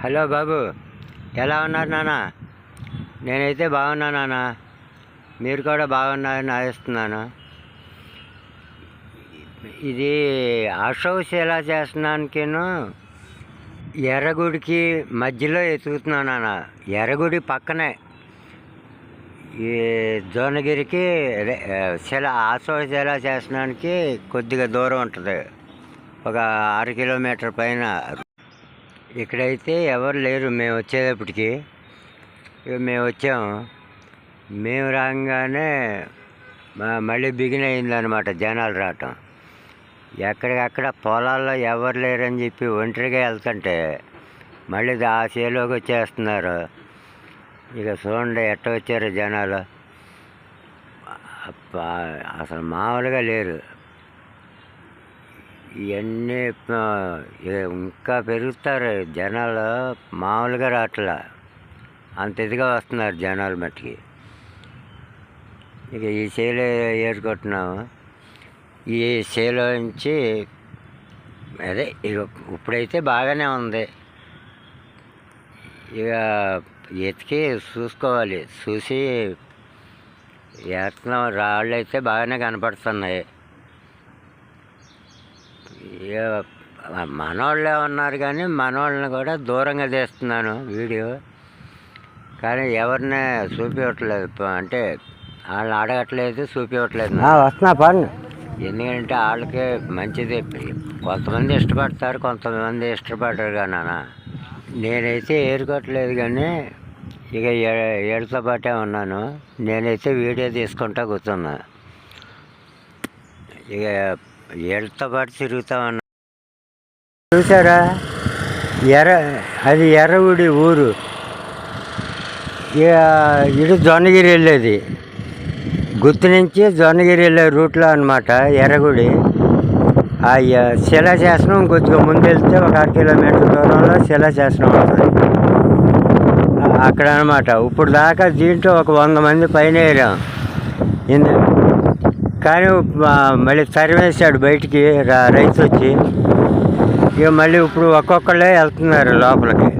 Hello బాబు ఎలా ఉన్నారు నాన్న? నేనైతే బాగున్నా నాన్న. మీరు కూడా బాగున్నారని ఆశిస్తున్నాను. ఇది అశౌస్ ఎలా చేస్తున్నానికేను? ఎర్రగుడికి మధ్యలో ఎతుకుతున్నాను నాన్న. ఎర్రగుడి పక్కనే. ఈ జోనగిరికి శిల ఆశోస్ ఎలా చేస్తున్నానికి కొద్దిగా దూరం ఉంటుంది. ఒక ఆరు కిలోమీటర్ పైన ఇక్కడైతే ఎవరు లేరు. మేము వచ్చేటప్పటికి ఇక మేము వచ్చాము మేము రాగానే మళ్ళీ బిగిన్ అయిందనమాట జనాలు రావటం. ఎక్కడికక్కడ పొలాల్లో ఎవరు లేరని చెప్పి ఒంటరిగా వెళ్తుంటే మళ్ళీ ఆ చేలోకి వచ్చేస్తున్నారు. ఇక చూడండి ఎట్ట వచ్చారు జనాలు. అసలు మామూలుగా లేరు. ఇవన్నీ ఇంకా పెరుగుతారు జనాలు మామూలుగా రావట్లా. అంత ఇదిగా వస్తున్నారు జనాలు మట్టికి. ఇక ఈ చేలో ఏరుకుంటున్నాము. ఈ సేలో నుంచి అదే ఇక ఇప్పుడైతే బాగానే ఉంది. ఇక ఎతికి చూసుకోవాలి. చూసి వేస్తున్నాం రాళ్ళు అయితే బాగానే కనపడుతున్నాయి. మనోళ్ళే ఉన్నారు కానీ మనోళ్ళని కూడా దూరంగా తీస్తున్నాను వీడియో. కానీ ఎవరిని చూపించట్లేదు అంటే వాళ్ళని అడగట్లేదు చూపించట్లేదు వస్తున్నా పన్ను ఎందుకంటే వాళ్ళకి మంచిది. కొంతమంది ఇష్టపడతారు కొంతమంది ఇష్టపడరు కానీ నేనైతే ఏరుకోవట్లేదు కానీ ఇక ఏడుతో పాటే ఉన్నాను. నేనైతే వీడియో తీసుకుంటా కూర్చున్నా. ఇక ఏడుతో పాటు తిరుగుతా ఉన్నా. చూసారా ఎర్ర అది ఎర్రగుడి ఊరు. ఇటు జొన్నగిరి వెళ్ళేది. గుర్తు నుంచి జొన్నగిరి వెళ్ళే రూట్లో అనమాట ఎర్రగుడి. ఆ శిలాశాసనం కొద్దిగా ముందు వెళ్తే ఒక అర కిలోమీటర్ దూరంలో శిలాశాసనం ఉంటుంది. అక్కడ అనమాట ఇప్పుడు దాకా దీంట్లో ఒక వంద మంది పైన వేరాం ఇంద- కానీ మళ్ళీ తరివేశాడు బయటికి రైతు వచ్చి. ఇక మళ్ళీ ఇప్పుడు ఒక్కొక్కళ్ళే వెళ్తున్నారు లోపలికి.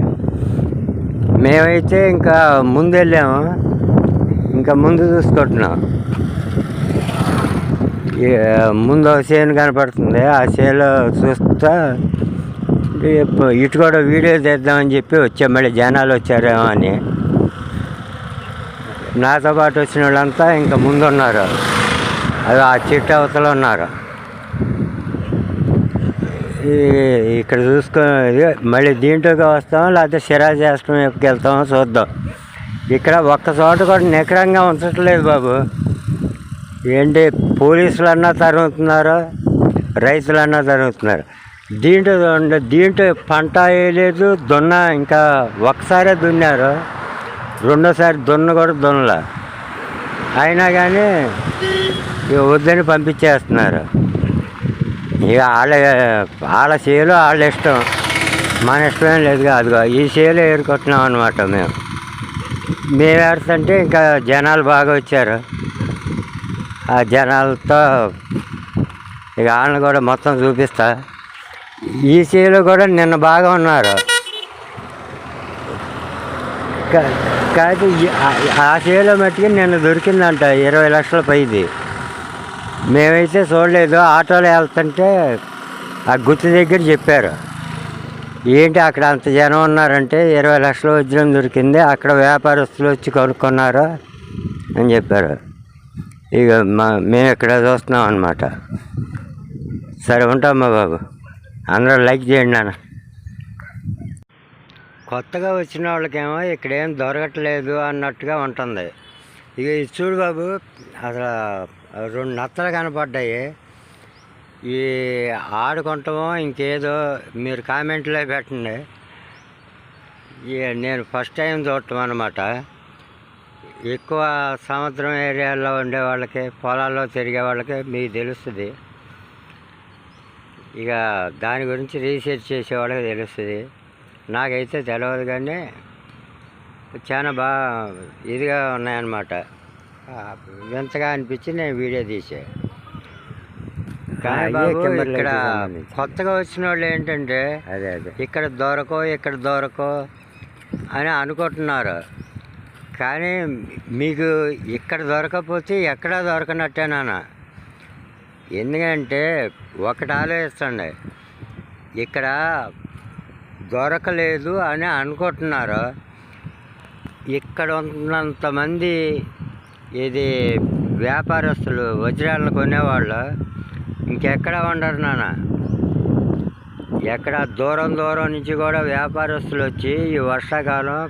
మేమైతే ఇంకా ముందు వెళ్ళాము ఇంకా ముందు చూసుకుంటున్నాం. ముందు ఒక చేను కనపడుతుంది. ఆ చేలో చూస్తా ఇటు కూడా వీడియో తీద్దామని చెప్పి వచ్చాం. మళ్ళీ జనాలు వచ్చారేమో అని. నాతో పాటు వచ్చిన వాళ్ళంతా ఇంకా ముందు ఉన్నారు అది ఆ చెట్టు అవతల ఉన్నారు. ఈ- ఇక్కడ చూసుకో మళ్ళీ దీంట్లోకి వస్తాం లేకపోతే శిరాజాస్త్రం ఎక్కడికి వెళ్తాం చూద్దాం. ఇక్కడ ఒక్క చోట కూడా నికరంగా ఉంచట్లేదు బాబు. ఏంటి పోలీసులు అన్నా తరుగుతున్నారు రైతులు అన్నా తరుగుతున్నారు. దీంట్లో చూడండి దీంట్లో పంట వేయలేదు దున్న ఇంకా ఒకసారే దున్నారు రెండోసారి దున్న కూడా దున్నలా. అయినా కానీ ఇక వద్దని పంపించేస్తున్నారు. ఇక వాళ్ళ వాళ్ళ సేలు వాళ్ళ ఇష్టం. మన ఇష్టమేం లేదు అదిగో ఈ సేలు ఏరుకుంటున్నాం అనమాట మేము. మేము ఏడుస్తుంటే ఇంకా జనాలు బాగా వచ్చారు. ఆ జనాలతో ఇక వాళ్ళని కూడా మొత్తం చూపిస్తా. ఈ చేలో కూడా నిన్న బాగా ఉన్నారు. ఇంకా కాదు ఆ- చేలో మట్టుకి నిన్న దొరికిందంట ఇరవై లక్షల పైది. మేమైతే చూడలేదు ఆటోలో వెళ్తుంటే ఆ గుర్తు దగ్గర చెప్పారు. ఏంటి అక్కడ అంత జనం ఉన్నారంటే ఇరవై లక్షల వజ్రం దొరికింది అక్కడ వ్యాపారస్తులు వచ్చి కొనుక్కున్నారు అని చెప్పారు. ఇక మా మేము ఇక్కడ చూస్తున్నాం అనమాట సరే ఉంటామ్మా బాబు? అందరూ లైక్ చేయండి నాన్న. కొత్తగా వచ్చిన వాళ్ళకేమో ఇక్కడేం దొరకట్లేదు అన్నట్టుగా ఉంటుంది. ఇక చూడు బాబు అసలు రెండు నత్తలు కనపడ్డాయి. ఈ ఆడుకుంటామో ఇంకేదో మీరు కామెంట్లో పెట్టండి. ఈ నేను ఫస్ట్ టైం చూడటం అనమాట ఎక్కువ సముద్రం ఏరియాలో ఉండే వాళ్ళకి పొలాల్లో తిరిగే వాళ్ళకి మీకు తెలుస్తుంది. ఇక దాని గురించి రీసెర్చ్ చేసే వాళ్ళకి తెలుస్తుంది. నాకైతే తెలియదు కానీ చాలా బాగా ఇదిగా ఉన్నాయన్నమాట. వింతగా అనిపించి నేను వీడియో తీసా. కానీ ఇక్కడ. కొత్తగా వచ్చిన వాళ్ళు ఏంటంటే అదే అదే. ఇక్కడ దొరకో ఇక్కడ దొరకో అని అనుకుంటున్నారు. కానీ మీకు ఇక్కడ దొరకకపోతే ఎక్కడా దొరకనట్టేనా ఎందుకంటే ఒకటి ఆలోచిస్తండి. ఇక్కడ దొరకలేదు అని అనుకుంటున్నారు. ఇక్కడ ఉన్నంతమంది ఇది వ్యాపారస్తులు వజ్రాలను కొనేవాళ్ళు. ఇంకెక్కడ ఉండరు నాన్న. ఎక్కడ దూరం దూరం నుంచి కూడా వ్యాపారస్తులు వచ్చి ఈ వర్షాకాలం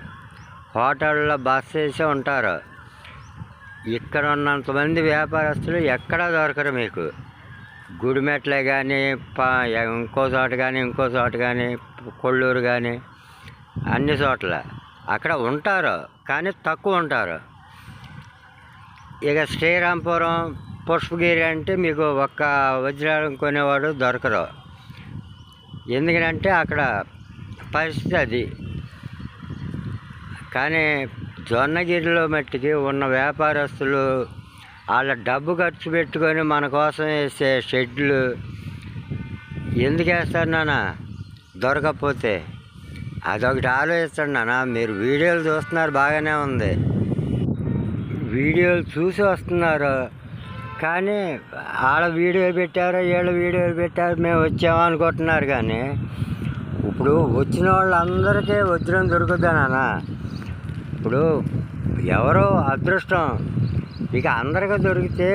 హోటల్లో బస్ చేసి ఉంటారు. ఇక్కడ ఉన్నంతమంది వ్యాపారస్తులు ఎక్కడా దొరకరు మీకు. గుడిమెట్లే కానీ పా ఇంకో చోట కానీ ఇంకో చోట కానీ కొల్లూరు కానీ అన్ని చోట్ల. అక్కడ ఉంటారు కానీ తక్కువ ఉంటారు. ఇక శ్రీరాంపురం పుష్పగిరి అంటే మీకు ఒక్క వజ్రాలం కొనేవాడు దొరకరు. ఎందుకంటే అక్కడ పరిస్థితి అది. కానీ జొన్నగిరిలో మట్టికి ఉన్న వ్యాపారస్తులు వాళ్ళ డబ్బు ఖర్చు పెట్టుకొని మన కోసం వేసే షెడ్లు ఎందుకు వేస్తారు నాన్న? దొరకకపోతే అదొకటి ఆలోచించండి నాన్న. మీరు వీడియోలు చూస్తున్నారు బాగానే ఉంది. వీడియోలు చూసి వస్తున్నారు. కానీ వాళ్ళ వీడియో పెట్టారు వీళ్ళ వీడియో పెట్టారు మేము వచ్చాము అనుకుంటున్నారు కానీ ఇప్పుడు వచ్చిన వాళ్ళందరికీ వజ్రం దొరుకుద్దా నాన్న? ఇప్పుడు ఎవరో అదృష్టం. ఇక అందరికీ దొరికితే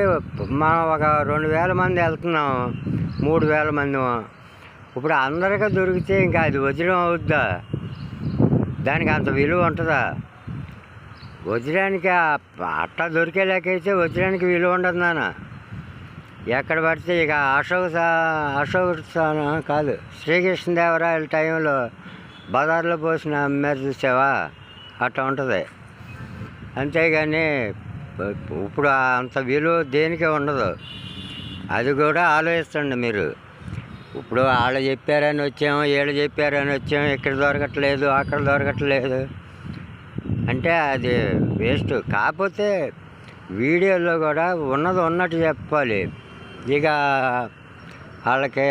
మనం ఒక రెండు వేల మంది వెళ్తున్నాం మూడు వేల మంది ఇప్పుడు అందరికీ దొరికితే ఇంకా అది వజ్రం అవుద్దా? దానికి అంత విలువ ఉంటుందా? వజ్రానికి అట్ట దొరికేలాకైతే వజ్రానికి విలువ ఉండదు నాన్న. ఎక్కడ పడితే ఇక అశోక్ అశోక అశోక్ కాదు. శ్రీకృష్ణదేవరాయల టైంలో బజార్లో పోసిన అమ్మారు చూసావా? అట్లా ఉంటుంది. అంతేగాని ఇప్పుడు అంత విలువ దేనికే ఉండదు. అది కూడా ఆలోచిస్తండి మీరు. ఇప్పుడు వాళ్ళు చెప్పారని వచ్చాము వీళ్ళు చెప్పారని వచ్చాము ఇక్కడ దొరకట్లేదు అక్కడ దొరకట్లేదు. అంటే అది వేస్ట్. కాకపోతే వీడియోలో కూడా ఉన్నది ఉన్నట్టు చెప్పాలి. ఇక వాళ్ళకి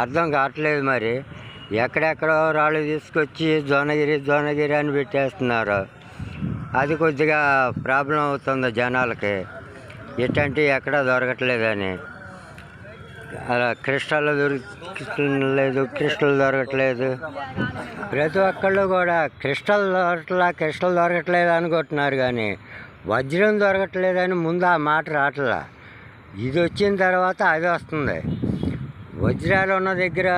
అర్థం కావట్లేదు మరి. ఎక్కడెక్కడో రాళ్ళు తీసుకొచ్చి జోనగిరి జోనగిరి అని పెట్టేస్తున్నారు. అది కొద్దిగా ప్రాబ్లం అవుతుంది జనాలకి. ఇట్లాంటివి ఎక్కడా దొరకట్లేదని. అలా క్రిస్టల్ దొరకట్లేదు క్రిస్టల్ దొరకట్లేదు. ప్రతి ఒక్కళ్ళు కూడా క్రిస్టల్ దొరకట్లా క్రిస్టల్ దొరకట్లేదు అనుకుంటున్నారు కానీ వజ్రం దొరకట్లేదని ముందు ఆ మాట రావట్లా ఇది వచ్చిన తర్వాత అది వస్తుంది. వజ్రాలు ఉన్న దగ్గర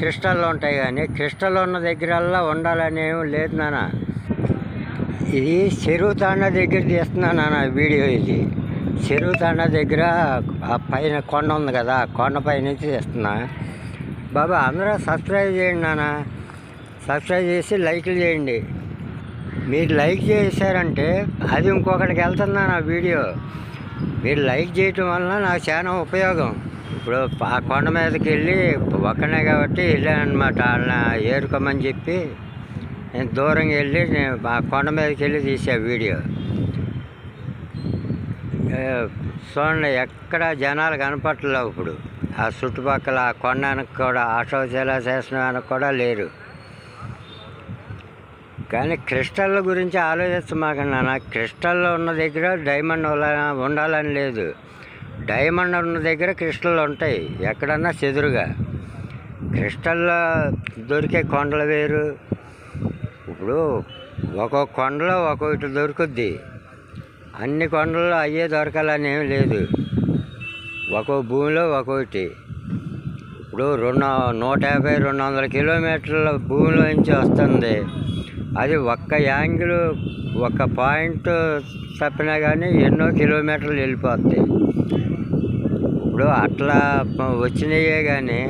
క్రిస్టల్ ఉంటాయి కానీ క్రిస్టల్ ఉన్న దగ్గరల్లా ఉండాలని ఏం లేదు నాన్న. ఇది చెరువు తాండ దగ్గర తీస్తున్నాను నాన్న వీడియో ఇది. చెరువు తాండా దగ్గర ఆ పైన కొండ ఉంది కదా కొండ పై నుంచి చేస్తున్నా బాబా అందరూ సబ్స్క్రైబ్ చేయండి నాన్న. సబ్స్క్రైబ్ చేసి లైక్లు చేయండి. మీరు లైక్ చేశారంటే అది ఇంకొకరికి వెళ్తుందా నా వీడియో. మీరు లైక్ చేయటం వలన నాకు చాలా ఉపయోగం. ఇప్పుడు ఆ కొండ మీదకి వెళ్ళి ఒక్కనే కాబట్టి వెళ్ళానమాట వాళ్ళని ఏరుకోమని చెప్పి నేను దూరంగా వెళ్ళి నేను ఆ కొండ మీదకి వెళ్ళి తీసా వీడియో. చూడండి ఎక్కడ జనాలు కనపట్టలేవు ఇప్పుడు. ఆ చుట్టుపక్కల ఆ కొండ కూడా ఆటో చేసిన కూడా లేరు. కానీ క్రిస్టల్ గురించి ఆలోచిస్తామాకండి నాకు క్రిస్టల్ ఉన్న దగ్గర డైమండ్ ఉండాలని లేదు. డైమండ్ ఉన్న దగ్గర క్రిస్టల్ ఉంటాయి ఎక్కడన్నా చెదురుగా. క్రిస్టల్లో దొరికే కొండలు వేరు. ఇప్పుడు ఒక్కొక్క కొండలో ఒక్కొక్కటి దొరుకుద్ది. అన్ని కొండల్లో అయ్యే దొరకాలని ఏం లేదు. ఒక్కో భూమిలో ఒక్కొక్కటి ఇప్పుడు రెండు నూట యాభై రెండు వందల కిలోమీటర్ల భూమిలో నుంచి వస్తుంది. అది ఒక్క యాంగిల్ ఒక్క పాయింట్ తప్పినా కానీ ఎన్నో కిలోమీటర్లు వెళ్ళిపోతాయి ఇప్పుడు అట్లా వచ్చినాయే కానీ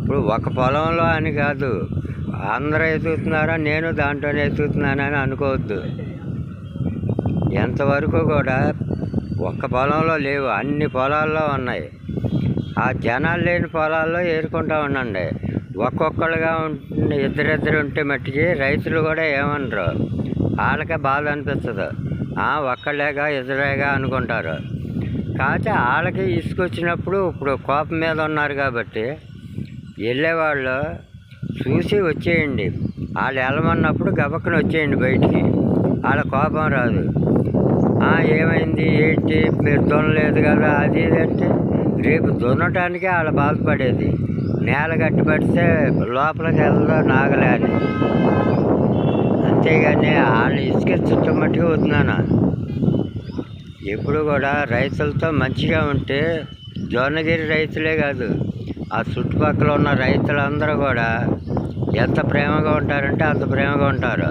ఇప్పుడు ఒక పొలంలో అని కాదు. అందరూ ఎదుగుతున్నారా? నేను దాంట్లోనే ఎదుగుతున్నానని అనుకోవద్దు. ఎంతవరకు కూడా ఒక్క పొలంలో లేవు అన్ని పొలాల్లో ఉన్నాయి. ఆ జనాలు లేని పొలాల్లో ఏరుకుంటా ఉండండి. ఒక్కొక్కరుగా ఉంటే ఇద్దరిద్దరు ఉంటే మట్టికి రైతులు కూడా ఏమనరు. వాళ్ళకే బాధ అనిపిస్తుంది. ఆ ఒక్కళ్ళేగా ఇద్దరేగా అనుకుంటారు. కాకపోతే వాళ్ళకి ఇసుకొచ్చినప్పుడు ఇప్పుడు కోపం మీద ఉన్నారు కాబట్టి వెళ్ళేవాళ్ళు చూసి వచ్చేయండి. వాళ్ళు వెళ్ళమన్నప్పుడు గబక్కన వచ్చేయండి బయటికి. వాళ్ళ కోపం రాదు. ఏమైంది? ఏంటి? మీరు దున్నలేదు కదా. అది ఇది అంటే రేపు దున్నటానికే వాళ్ళ బాధపడేది నేల గట్టిపడితే లోపలికి వెళ్దా నాగలే అని. అంతేగాని వాళ్ళు ఇసుక చుట్టం మట్టుకు వద్దున్నాను ఎప్పుడు కూడా రైతులతో మంచిగా ఉంటే జోనగిరి రైతులే కాదు ఆ చుట్టుపక్కల ఉన్న రైతులందరూ కూడా ఎంత ప్రేమగా ఉంటారంటే అంత ప్రేమగా ఉంటారు.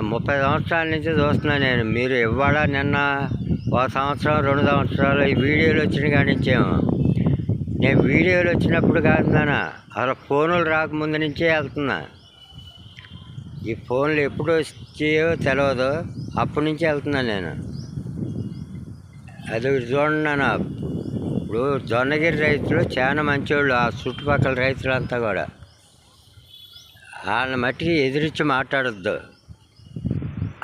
ముప్పై సంవత్సరాల నుంచి చూస్తున్నా నేను. మీరు ఇవాళ నిన్న ఒక సంవత్సరం రెండు సంవత్సరాలు ఈ వీడియోలు వచ్చిన కానించాము నేను వీడియోలు వచ్చినప్పుడు కాదు నాన్న అసలు ఫోనులు రాకముందు నుంచే వెళ్తున్నా. ఈ ఫోన్లు ఎప్పుడు వచ్చాయో తెలియదు అప్పటి నుంచి వెళ్తున్నాను నేను. అది చూడండి నాన్న. ఇప్పుడు జొన్నగిరి రైతులు చాలా మంచివాళ్ళు ఆ చుట్టుపక్కల రైతులంతా కూడా. వాళ్ళని మట్టికి ఎదిరించి మాట్లాడొద్దు.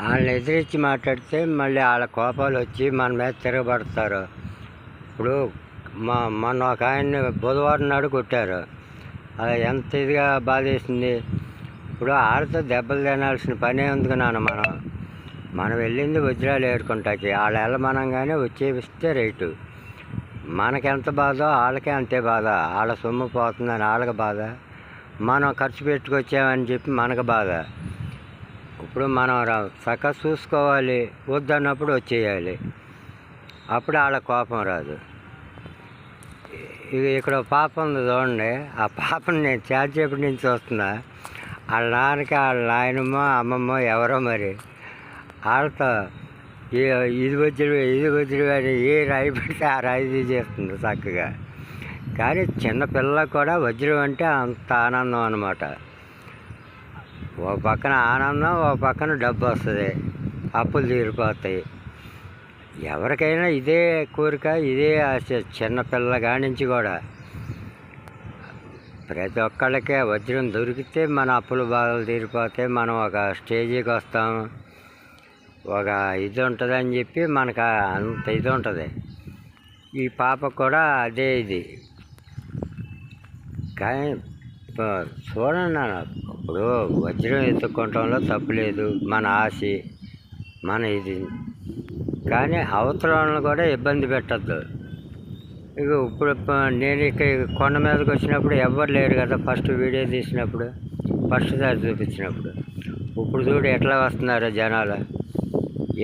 వాళ్ళని ఎదిరించి మాట్లాడితే మళ్ళీ వాళ్ళ కోపాలు వచ్చి మన మీద తిరగబడతారు. ఇప్పుడు మా మొన్న ఒక ఆయన్ని బుధవారం నాడు కొట్టారు. అది ఎంత ఇదిగా బాధేసింది. ఇప్పుడు ఆడితే దెబ్బలు తినాల్సిన పనే ఉంది నాన్న మనం. మనం వెళ్ళింది వజ్రాలు ఏరుకుంటాకి. వాళ్ళు వెళ్ళమనంగానే వచ్చేపిస్తే రైటు. మనకెంత బాధో? వాళ్ళకే అంతే బాధ. వాళ్ళ సొమ్ము పోతుందని వాళ్ళకి బాధ. మనం ఖర్చు పెట్టుకొచ్చామని చెప్పి మనకు బాధ. ఇప్పుడు మనం చక్క చక్కగా చూసుకోవాలి వద్దన్నప్పుడు వచ్చేయాలి. అప్పుడు వాళ్ళ కోపం రాదు. ఇది ఇక్కడ పాప ఉంది చూడండి. ఆ పాపని నేను చేసేపటి నుంచి చూస్తున్నా. వాళ్ళ నాన్నకి వాళ్ళ నాయనమ్మ అమ్మమ్మ ఎవరో మరి. వాళ్ళతో ఈ ఇది వచ్చిన ఇది వచ్చిన అని ఏ రాయి పెడితే ఆ రాయి తీసేస్తుంది చక్కగా. కానీ చిన్నపిల్లలకు కూడా వజ్రం అంటే అంత ఆనందం అనమాట ఒక పక్కన ఆనందం ఒక పక్కన డబ్బు వస్తుంది. అప్పులు తీరిపోతాయి. ఎవరికైనా ఇదే కోరిక ఇదే ఆశ చిన్నపిల్ల కానించి కూడా ప్రతి ఒక్కళ్ళకి వజ్రం దొరికితే మన అప్పుల బాధలు తీరిపోతే మనం ఒక స్టేజీకి వస్తాం. ఒక ఇది ఉంటుందని చెప్పి మనకు అంత ఇది ఉంటుంది. ఈ పాపకు కూడా అదే ఇది. కానీ చూడండి నాన్న ఇప్పుడు వజ్రం ఎత్తుకోవటంలో తప్పు లేదు. మన ఆశ మన ఇది. కానీ అవతల కూడా ఇబ్బంది పెట్టద్దు. ఇక ఇప్పుడు నేను ఇక్కడ కొండ మీదకి వచ్చినప్పుడు ఎవ్వరు లేరు కదా ఫస్ట్ వీడియో తీసినప్పుడు ఫస్ట్ దారి చూపించినప్పుడు. ఇప్పుడు చూడు ఎట్లా వస్తున్నారు జనాలు.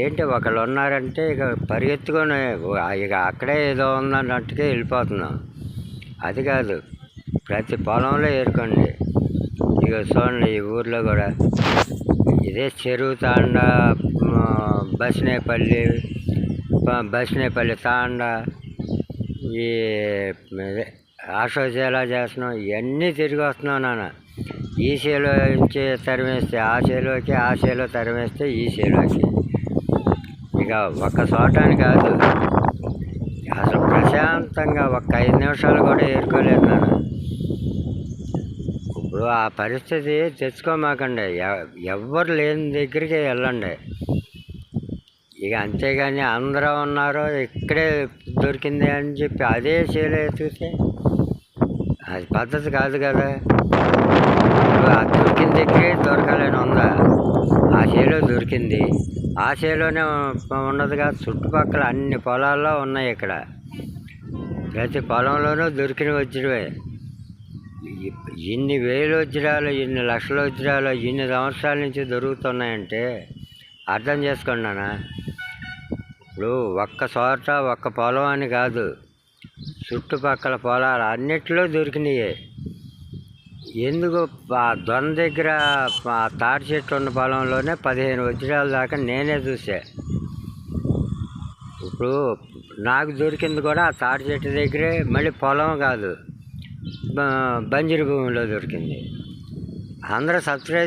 ఏంటి ఒకళ్ళు ఉన్నారంటే ఇక పరిగెత్తుకొని ఇక అక్కడే ఏదో ఉందన్నట్టుగా వెళ్ళిపోతున్నాం. అది కాదు ప్రతి పొలంలో ఏరుకోండి. ఇక చూడండి ఈ ఊర్లో కూడా. ఇదే చెరువు తాండ బస్నేపల్లి బస్నేపల్లి తాండా తాండ ఈ ఇదే ఆశోస్ ఎలా చేస్తున్నాం ఇవన్నీ తిరిగి వస్తున్నాం నాన్న. ఈ చేలో నుంచి తరిమేస్తే ఆ చేలోకి ఆ చేలో తరిమేస్తే ఈ చేలోకి. ఇక ఒక్క చోటానికి కాదు అసలు ప్రశాంతంగా ఒక్క ఐదు నిమిషాలు కూడా ఏరుకోలేదు నాన్న. ఇప్పుడు ఆ పరిస్థితి తెచ్చుకోమాకండి. ఎ- ఎవ్వరు లేని దగ్గరికి వెళ్ళండి. ఇక అంతేగాని అందరూ ఉన్నారు ఇక్కడే దొరికింది అని చెప్పి అదే చీల ఎత్తుకితే అది పద్ధతి కాదు కదా. ఆ దొరికిన దగ్గరే దొరకాలని ఉందా? ఆ చేలో దొరికింది. ఆ చేలోనే ఉన్నదిగా చుట్టుపక్కల అన్ని పొలాల్లో ఉన్నాయి ఇక్కడ. ప్రతి పొలంలోనూ దొరికినవి వచ్చినవే. ఇన్ని వేల వజ్రాలు ఇన్ని లక్షల వజ్రాలు ఇన్ని సంవత్సరాల నుంచి దొరుకుతున్నాయంటే అర్థం చేసుకున్నానా ఇప్పుడు ఒక్క చోట ఒక్క పొలం అని కాదు. చుట్టుపక్కల పొలాలు అన్నిట్లో దొరికినాయి. ఎందుకు ఆ దొన దగ్గర ఆ తాటి చెట్టు ఉన్న పొలంలోనే పదిహేను వజ్రాల దాకా నేనే చూసా. ఇప్పుడు నాకు దొరికింది కూడా ఆ తాటి చెట్టు దగ్గరే మళ్ళీ పొలం కాదు. బంజరు భూమిలో దొరికింది. అందరూ సబ్స్క్రైబ్